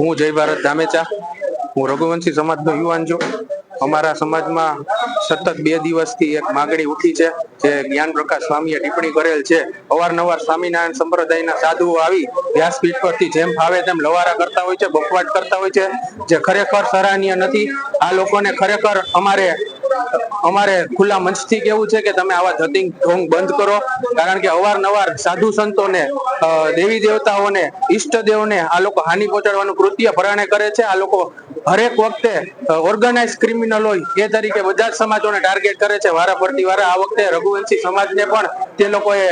હું જય ભારત ધામેચા. હું રઘુવંશી સમાજનો યુવાન છું. અમારા સમાજમાં સતત બે દિવસથી એક માગણી ઉઠી છે જે જ્ઞાન પ્રકાશ સ્વામીએ ટિપ્પણી કરેલ છે. અવારનવાર સ્વામિનારાયણ સંપ્રદાયના સાધુઓ આવી વ્યાસપીઠ પરથી જેમ ફાવે તેમ લવારા કરતા હોય છે, બકવાટ કરતા હોય છે. જે ખરેખર સરાહનીય નથી. આ લોકોને ખરેખર અમારે અમારે ખુલ્લા મંચથી કેવું છે કે તમે આવા ધતિંગ ઢોંગ બંધ કરો. કારણ કે અવારનવાર સાધુ સંતોને દેવી દેવતાઓને, ઈષ્ટદેવને આ લોકો હાનિ પહોંચાડવાનું કૃત્ય પરાણે કરે છે. આ લોકો હરેક વખતે ઓર્ગેનાઇઝ ક્રિમિનલ હોય એ તરીકે બધા જ સમાજોને ટાર્ગેટ કરે છે. વારા ફરતી વારા આ વખતે રઘુવંશી સમાજને પણ તે લોકોએ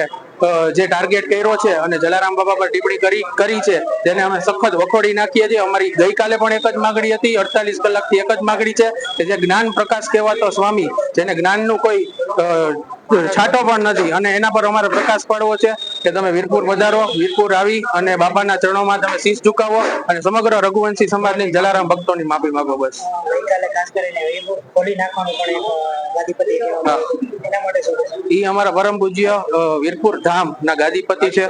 જે ટાર્ગેટ કર્યો છે અને જલારામ બાબા પર ટિપ્પણી કરી કરી છે તેને અમે સખત વખોડી નાખીએ છીએ. અમારી ગઈકાલે પણ એક જ માગણી હતી અડતાલીસ કલાકથી એક જ માગણી છે કે જે જ્ઞાન પ્રકાશ કહેવાતો સ્વામી જેને જ્ઞાનનું કોઈ છાંટો પણ નથી અને એના પર અમારે પ્રકાશ પાડવો છે કે તમે વીરપુર વધારો વીરપુર આવી અને બાપાના ચરણોમાં તમે શીશ ઝુકાવો અને સમગ્ર રઘુવંશી સમાજની જલારામ ભક્તોની માફી માગો બસ. ખાસ કરીને નાખવાનું પણ ઈ અમારા પરમ પૂજ્ય વીરપુર ધામ ના ગાદીપતિ છે,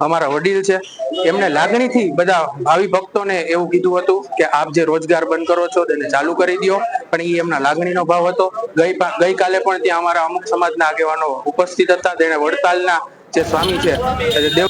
અમારા વડીલ છે. એમને લાગણીથી બધા ભાવિ ભક્તોને એવું કીધું હતું કે આપ જે રોજગાર બંધ કરો છો તેને ચાલુ કરી દો પણ એ એમના લાગણીનો ભાવ હતો. ગઈ ગઈકાલે પણ ત્યાં અમારા અમુક સમાજના આગેવાનો ઉપસ્થિત હતા. તેને વડતાલના જે સ્વામી છે દેવ